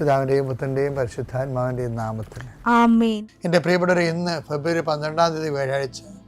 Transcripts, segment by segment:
പിതാവിന്റെയും പുത്രന്റെയും പരിശുദ്ധാത്മാവിന്റെയും നാമത്തിൽ. ആമേൻ. എന്റെ പ്രിയപ്പെട്ടവരെ ഇന്ന് ഫെബ്രുവരി പന്ത്രണ്ടാം തീയതി വ്യാഴാഴ്ച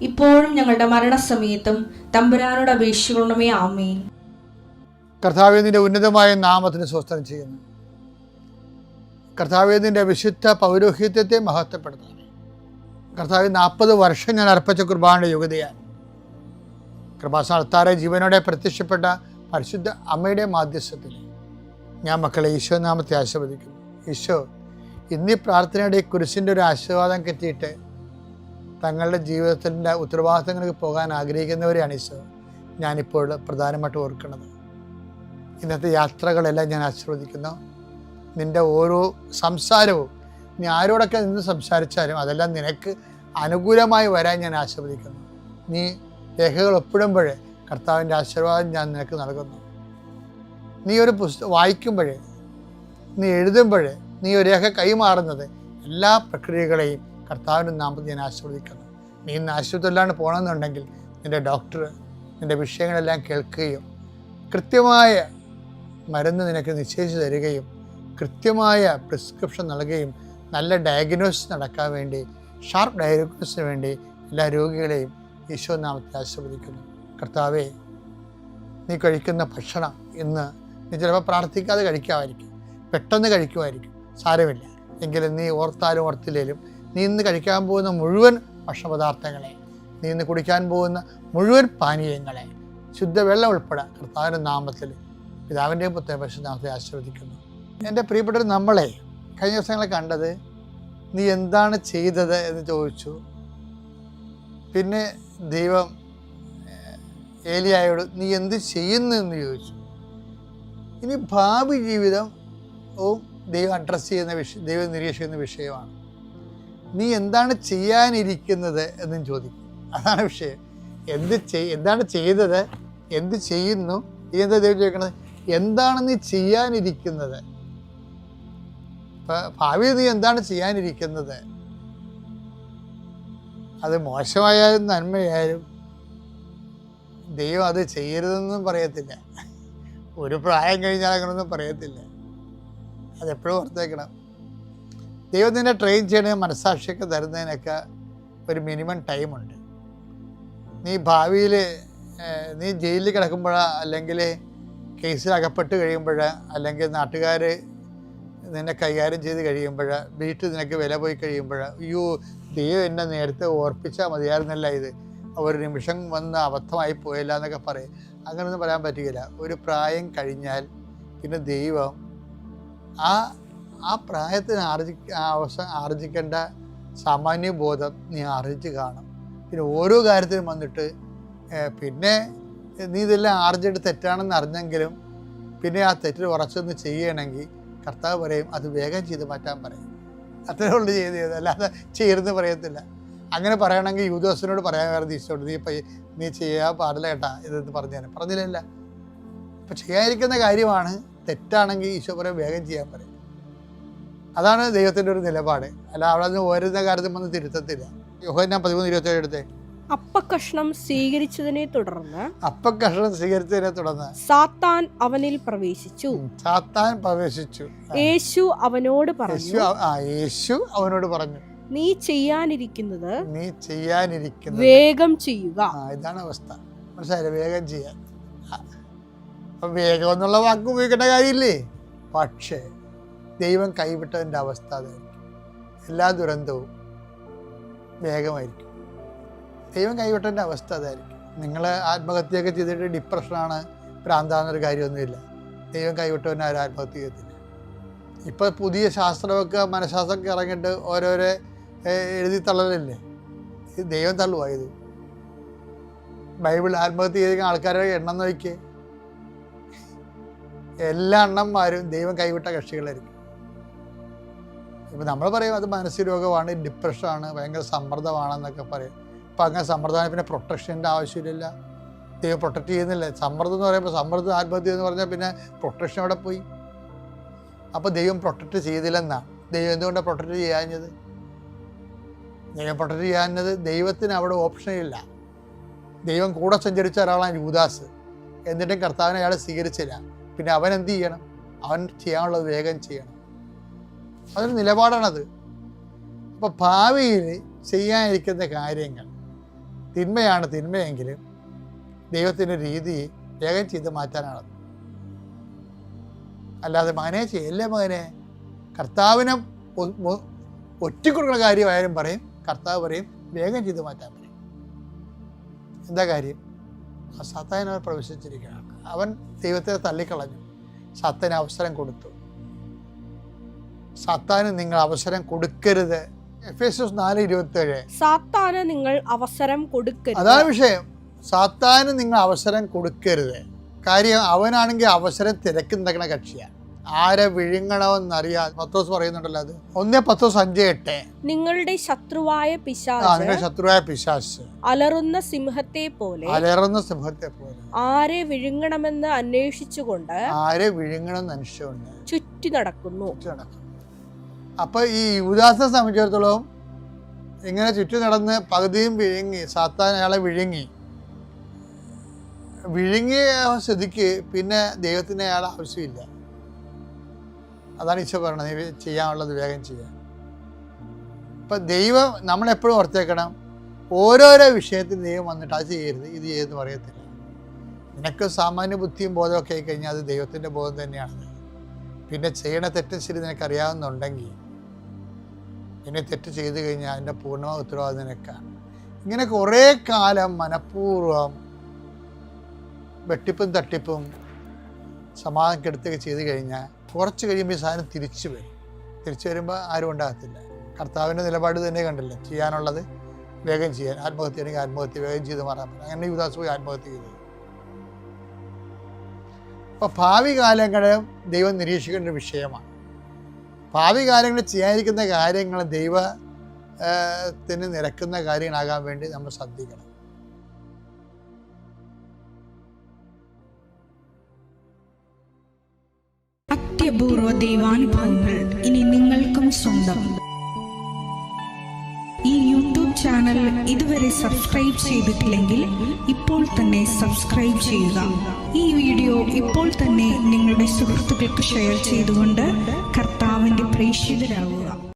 ഇപ്പോഴും ഞങ്ങളുടെ മരണസമയത്തും തമ്പുരാനോട് അപേക്ഷിക്കണമേ ആമേൻ. കർത്താവേദിന്റെ ഉന്നതമായ നാമത്തിന് സ്വസ്ഥനം ചെയ്യുന്നു. കർത്താവേദിന്റെ വിശുദ്ധ പൗരോഹിത്യത്തെ മഹത്വപ്പെടുത്തുന്നു കർത്താവ് നാൽപ്പത് വർഷം ഞാൻ അർപ്പിച്ച കുർബാനയുടെ യോഗ്യതയാണ് കൃപാസന അൾത്താറെ ജീവനോടെ പ്രത്യക്ഷപ്പെട്ട പരിശുദ്ധ അമ്മയുടെ മാധ്യസ്ഥത്തിൽ ഞാൻ മക്കളെ ഈശോ നാമത്തെ ആശീർവദിക്കുന്നു. ഈശോ ഇന്നീ പ്രാർത്ഥനയുടെ കുരിശിന്റെ ഒരു ആശീർവാദം കിട്ടിയിട്ട് തങ്ങളുടെ ജീവിതത്തിന്റെ ഉത്തരവാദിത്തങ്ങൾക്ക് പോകാൻ ആഗ്രഹിക്കുന്നവരെയാണ് ഈശോ. ഞാനിപ്പോൾ പ്രധാനമായിട്ട് ഓർക്കുന്നത്. ഇന്നത്തെ യാത്രകളെല്ലാം ഞാൻ ആശീർവദിക്കുന്നു. നിന്റെ ഓരോ സംസാരവും നീ ആരോടൊക്കെ നിന്ന് സംസാരിച്ചാലും അതെല്ലാം നിനക്ക് അനുകൂലമായി വരാൻ ഞാൻ ആശീർവദിക്കുന്നു. നീ രേഖകൾ ഒപ്പിടുമ്പോഴേ കർത്താവിന്റെ ആശീർവാദം ഞാൻ നിനക്ക് നൽകുന്നു. നീ ഒരു പുസ്തകം വായിക്കുമ്പോഴേ നീ എഴുതുമ്പോഴേ നീ ഒരു രേഖ കൈമാറുന്നത് എല്ലാ പ്രക്രിയകളെയും കർത്താവിന്റെ നാമത്തിൽ ഞാൻ ആശീർവദിക്കുന്നു. നീ ഇന്ന് ആശുപത്രിയിലാണ് പോകണമെന്നുണ്ടെങ്കിൽ നിന്റെ ഡോക്ടർ നിന്റെ വിഷയങ്ങളെല്ലാം കേൾക്കുകയും കൃത്യമായ മരുന്ന് നിനക്ക് നിശ്ചയിച്ചു തരികയും കൃത്യമായ പ്രിസ്ക്രിപ്ഷൻ നൽകുകയും നല്ല ഡയഗ്നോസിസ് നടക്കാൻ വേണ്ടി ഷാർപ്പ് ഡയഗ്നോസിന് വേണ്ടി എല്ലാ രോഗികളെയും ഈശോ നാമത്തിൽ ആശീർവദിക്കുന്നു. കർത്താവെ നീ കഴിക്കുന്ന ഭക്ഷണം ഇന്ന് നീ ചിലപ്പോൾ പ്രാർത്ഥിക്കാതെ കഴിക്കാമായിരിക്കും. പെട്ടെന്ന് കഴിക്കുമായിരിക്കും. സാരമില്ല. എങ്കിലും നീ ഓർത്താലും ഓർത്തില്ലേലും നീ ഇന്ന് കഴിക്കാൻ പോകുന്ന മുഴുവൻ ഭക്ഷണപദാർത്ഥങ്ങളെ നീ ഇന്ന് കുടിക്കാൻ പോകുന്ന മുഴുവൻ പാനീയങ്ങളെ ശുദ്ധവെള്ളം ഉൾപ്പെടെ കർത്താവിന്റെ നാമത്തിൽ പിതാവിന്റെയും പുത്ര പരിശുദ്ധാമത്തെ ആശീർവദിക്കുന്നു. എന്റെ പ്രിയപ്പെട്ടവർ നമ്മളെ കഴിഞ്ഞ ദിവസങ്ങളെ കണ്ടത് നീ എന്താണ് ചെയ്തത് എന്ന് ചോദിച്ചു. പിന്നെ ദൈവം ഏലിയായോട് നീ എന്ത് ചെയ്യുന്നു എന്ന് ചോദിച്ചു. ഇനി ഭാവി ജീവിതം ഓ ദൈവം അഡ്രസ്സ് ചെയ്യുന്ന വിഷയം ദൈവം നിരീക്ഷിക്കുന്ന വിഷയമാണ്. നീ എന്താണ് ചെയ്യാനിരിക്കുന്നത് എന്നും ചോദിക്കും. അതാണ് വിഷയം. എന്ത് ചെയ് എന്താണ് ചെയ്തത് എന്ത് ചെയ്യുന്നു ഇനി എന്താ ദൈവം ചോദിക്കണത്? എന്താണ് നീ ചെയ്യാനിരിക്കുന്നത്? ഭാവിയിൽ നീ എന്താണ് ചെയ്യാനിരിക്കുന്നത്? അത് മോശമായാലും നന്മയായാലും ദൈവം അത് ചെയ്യരുതെന്നും പറയത്തില്ല. ഒരു പ്രായം കഴിഞ്ഞാൽ അങ്ങനൊന്നും പറയത്തില്ല. അതെപ്പോഴും ഓർത്തേക്കണം ദൈവം നിന്നെ ട്രെയിൻ ചെയ്യണ മനസ്സാക്ഷിയൊക്കെ തരുന്നതിനൊക്കെ ഒരു മിനിമം ടൈമുണ്ട് നീ ഭാവിയിൽ നീ ജയിലിൽ കിടക്കുമ്പോൾ അല്ലെങ്കിൽ കേസിൽ അകപ്പെട്ട് കഴിയുമ്പോൾ അല്ലെങ്കിൽ നാട്ടുകാർ നിന്നെ കൈകാര്യം ചെയ്ത് കഴിയുമ്പോൾ വീട്ടിൽ നിനക്ക് വില പോയി കഴിയുമ്പോൾ അയ്യോ ദൈവം എന്നെ നേരത്തെ ഓർപ്പിച്ചാൽ മതിയായിരുന്നല്ല ഇത്. ഒരു നിമിഷം വന്ന് അബദ്ധമായി പോയില്ല എന്നൊക്കെ പറയും. അങ്ങനെയൊന്നും പറയാൻ പറ്റുകയില്ല. ഒരു പ്രായം കഴിഞ്ഞാൽ പിന്നെ ദൈവം ആ ആ പ്രായത്തിന് ആർജി അവസ ആർജിക്കേണ്ട സാമാന്യ ബോധം നീ ആർജിച്ച് കാണും. പിന്നെ ഓരോ കാര്യത്തിനും വന്നിട്ട് പിന്നെ നീ ഇതെല്ലാം ആർജിച്ചിട്ട് തെറ്റാണെന്ന് അറിഞ്ഞെങ്കിലും പിന്നെ ആ തെറ്റിൽ ഉറച്ചൊന്ന് ചെയ്യണമെങ്കിൽ കർത്താവ് പറയും അത് വേഗം ചെയ്ത് മാറ്റാൻ പറയും. അത്രേ ഉള്ളൂ ചെയ്ത് ചെയ്ത് അല്ലാതെ ചെയ്യരുതെന്ന് പറയത്തില്ല. അങ്ങനെ പറയണമെങ്കിൽ യൂദോസിനോട് പറയാൻ വേറെ ഈശോട് നീ ഇപ്പം നീ ചെയ്യാൻ പാടില്ല കേട്ടാ ഇതെന്ന് പറഞ്ഞു പറഞ്ഞില്ല ഇപ്പം ചെയ്യാതിരിക്കുന്ന കാര്യമാണ് തെറ്റാണെങ്കിൽ ഈശോ പറയും വേഗം ചെയ്യാൻ പറയും. അതാണ് ദൈവത്തിന്റെ ഒരു നിലപാട്. അല്ല അവിടെ നിന്ന് വരുന്ന കാര്യത്തിൽ വന്ന് തിരുത്തത്തില്ല. യോഹന്നാൻ പതിമൂന്ന് ഇരുപത്തേഴ് എടുത്തേ. അപ്പക്കഷ്ണം സ്വീകരിച്ചതിനെ തുടർന്ന് അപ്പക്കഷ്ണം സ്വീകരിച്ചതിനെ തുടർന്ന് സാത്താൻ അവനിൽ പ്രവേശിച്ചു. സാത്താൻ പ്രവേശിച്ചു. യേശു അവനോട് പറഞ്ഞു യേശു അവനോട് പറഞ്ഞു. നീ ചെയ്യാനിരിക്കുന്നത് നീ ചെയ്യാനിരിക്കുന്നത് വേഗം ചെയ്യുക. ഇതാണ് അവസ്ഥ. മനസ്സിലായില്ലേ? വേഗം ചെയ്യാൻ. വേഗം എന്നുള്ള വാക്ക് ഉപയോഗിക്കേണ്ട കാര്യമില്ലേ? പക്ഷേ ദൈവം കൈവിട്ടതിന്റെ അവസ്ഥ അതായിരിക്കും എല്ലാ ദുരന്തവും വേഗമായിരിക്കും. ദൈവം കൈവിട്ടതിന്റെ അവസ്ഥ അതായിരിക്കും. നിങ്ങൾ ആത്മഹത്യയൊക്കെ ചെയ്തിട്ട് ഡിപ്രഷനാണ് ഭ്രാന്താന്നൊരു കാര്യമൊന്നുമില്ല. ദൈവം കൈവിട്ടവനെ ആരും ആത്മഹത്യ ചെയ്യത്തില്ല. ഇപ്പോൾ പുതിയ ശാസ്ത്രമൊക്കെ മനഃശാസ്ത്രമൊക്കെ ഇറങ്ങിയിട്ട് ഓരോരോ എഴുതി തള്ളലല്ലേ? ദൈവം തള്ളുവായത് ബൈബിൾ ആത്മഹത്യ ചെയ്ത ആൾക്കാരുടെ എണ്ണം നോക്കിയേ. എല്ലാ എണ്ണന്മാരും ദൈവം കൈവിട്ട കക്ഷികളായിരിക്കും ഇപ്പം നമ്മൾ പറയും അത് മാനസിക രോഗമാണ് ഡിപ്രഷനാണ് ഭയങ്കര സമ്മർദ്ദമാണെന്നൊക്കെ പറയും. അപ്പം അങ്ങനെ സമ്മർദ്ദമാണ് പിന്നെ പ്രൊട്ടക്ഷന്റെ ആവശ്യമില്ല ദൈവം പ്രൊട്ടക്റ്റ് ചെയ്യുന്നില്ല. സമ്മർദ്ദം എന്ന് പറയുമ്പോൾ സമ്മർദ്ദം ആത്മഹത്യ എന്ന് പറഞ്ഞാൽ പിന്നെ പ്രൊട്ടക്ഷൻ അവിടെ പോയി. അപ്പോൾ ദൈവം പ്രൊട്ടക്റ്റ് ചെയ്തില്ലെന്നാണ് ദൈവം എന്തുകൊണ്ടാണ് പ്രൊട്ടക്റ്റ് ചെയ്യാഞ്ഞത്? ദൈവം പ്രൊട്ടക്റ്റ് ചെയ്യാഞ്ഞത് ദൈവത്തിന് അവിടെ ഓപ്ഷനില്ല ദൈവം കൂടെ സഞ്ചരിച്ച ഒരാളാണ് യൂദാസ്. എന്നിട്ടും കർത്താവിനെ അയാൾ സ്വീകരിച്ചില്ല. പിന്നെ അവൻ എന്ത് ചെയ്യണം? അവൻ ചെയ്യാനുള്ളത് വേഗം ചെയ്യണം. അതൊരു നിലപാടാണത്. അപ്പോൾ ഭാവിയിൽ ചെയ്യാനിരിക്കുന്ന കാര്യങ്ങൾ തിന്മയാണ് തിന്മയെങ്കിലും ദൈവത്തിന്റെ രീതി വേഗം ചെയ്ത് മാറ്റാനാണത് അല്ലാതെ മകനെ ചെയ്യല്ലേ മകനെ? കർത്താവിനെ ഒറ്റിക്കൊടുക്കുന്ന കാര്യമായാലും പറയും കർത്താവ് പറയും വേഗം ചെയ്ത് മാറ്റാൻ പറയും. എന്താ കാര്യം? അവൻ പ്രവേശിച്ചിരിക്കുകയാണ്. അവൻ ദൈവത്തെ തള്ളിക്കളഞ്ഞു. സത്തന് അവസരം കൊടുത്തു. സത്താന് നിങ്ങൾ അവസരം കൊടുക്കരുത്. എഫ് എസ് എസ് നാല് ഇരുപത്തേഴ്. സാത്താന് നിങ്ങൾ അവസരം കൊടുക്കരുത്. അതാണ് വിഷയം. സാത്താന് നിങ്ങൾ അവസരം കൊടുക്കരുത്. കാര്യം അവനാണെങ്കിൽ അവസരം തിരക്കുന്നക്കണ കക്ഷിയാണ്. ആരെ വിഴുങ്ങണമെന്നറിയാൻ പത്തോസ് പറയുന്നുണ്ടല്ലോ അത്. ഒന്നേ പത്തോസ് അഞ്ച് എട്ട്. നിങ്ങളുടെ ശത്രുവായ പിശാസ് നിങ്ങൾ ശത്രുവായ പിശാസ് അലറുന്ന സിംഹത്തെ പോലെ അലറുന്ന സിംഹത്തെ പോലെ. ആരെ വിഴുങ്ങണമെന്ന് അന്വേഷിച്ചുകൊണ്ട് ആരെ വിഴുങ്ങണമെന്ന് അനുഷ്ഠിച്ചുകൊണ്ട് ചുറ്റി നടക്കുന്നു. നടക്കും അപ്പോൾ ഈ യുവദാസിനെ സംബന്ധിച്ചിടത്തോളം ഇങ്ങനെ ചുറ്റും നടന്ന് പകുതിയും വിഴുങ്ങി സാത്താൻ അയാളെ വിഴുങ്ങി. വിഴുങ്ങിയ സ്ഥിതിക്ക് പിന്നെ ദൈവത്തിന് അയാൾ ആവശ്യമില്ല. അതാണ് ഈശോ പറയണത് "നീ ചെയ്യാനുള്ളത് വേഗം ചെയ്യാൻ ഇപ്പം ദൈവം നമ്മളെപ്പോഴും ഓർത്തേക്കണം ഓരോരോ വിഷയത്തിൽ ദൈവം വന്നിട്ട് അത് ചെയ്യരുത് ഇത് ചെയ്തെന്ന് പറയത്തില്ല. നിനക്ക് സാമാന്യ ബുദ്ധിയും ബോധമൊക്കെ ആയി കഴിഞ്ഞാൽ അത് ദൈവത്തിന്റെ ബോധം തന്നെയാണ്. പിന്നെ ചെയ്യണ തെറ്റും ശരി നിനക്ക് പിന്നെ തെറ്റ് ചെയ്തു കഴിഞ്ഞാൽ അതിന്റെ പൂർണ ഉത്തരവാദിത്വം നിനക്കാണ് ഇങ്ങനെ കുറേ കാലം മനഃപൂർവം വെട്ടിപ്പും തട്ടിപ്പും സമാധാനം കെടുത്തൊക്കെ ചെയ്ത് കഴിഞ്ഞാൽ കുറച്ച് കഴിയുമ്പോൾ ഈ സാധനം തിരിച്ചു വരും. തിരിച്ചു വരുമ്പോൾ ആരും ഉണ്ടാകത്തില്ല. കർത്താവിന്റെ നിലപാട് തന്നെ കണ്ടില്ല? ചെയ്യാനുള്ളത് വേഗം ചെയ്യാൻ. ആത്മഹത്യ ആണെങ്കിൽ ആത്മഹത്യ വേഗം ചെയ്ത് മാറാൻ പറ്റും. അങ്ങനെ യുവദാസ് പോയി ആത്മഹത്യ ചെയ്തു. അപ്പോൾ ഭാവി കാലങ്ങളെ ദൈവം നിരീക്ഷിക്കേണ്ട ഒരു വിഷയമാണ്. ഭാവി കാലങ്ങൾ ചെയ്യാനിരിക്കുന്ന കാര്യങ്ങൾ ദൈവത്തിന് നിരക്കുന്ന കാര്യങ്ങളാകാൻ വേണ്ടി നമ്മൾ ശ്രദ്ധിക്കണം. അത്യപൂർവ ദൈവാനുഭവങ്ങൾ ഇനി നിങ്ങൾക്കും സ്വന്തം. ഈ യൂട്യൂബ് ചാനൽ ഇതുവരെ സബ്സ്ക്രൈബ് ചെയ്തിട്ടില്ലെങ്കിൽ ഇപ്പോൾ തന്നെ സബ്സ്ക്രൈബ് ചെയ്യുക. ഈ വീഡിയോ ഇപ്പോൾ തന്നെ നിങ്ങളുടെ സുഹൃത്തുക്കൾക്ക് ഷെയർ ചെയ്തുകൊണ്ട് കർത്താവിന്റെ പ്രേക്ഷിതരാകുക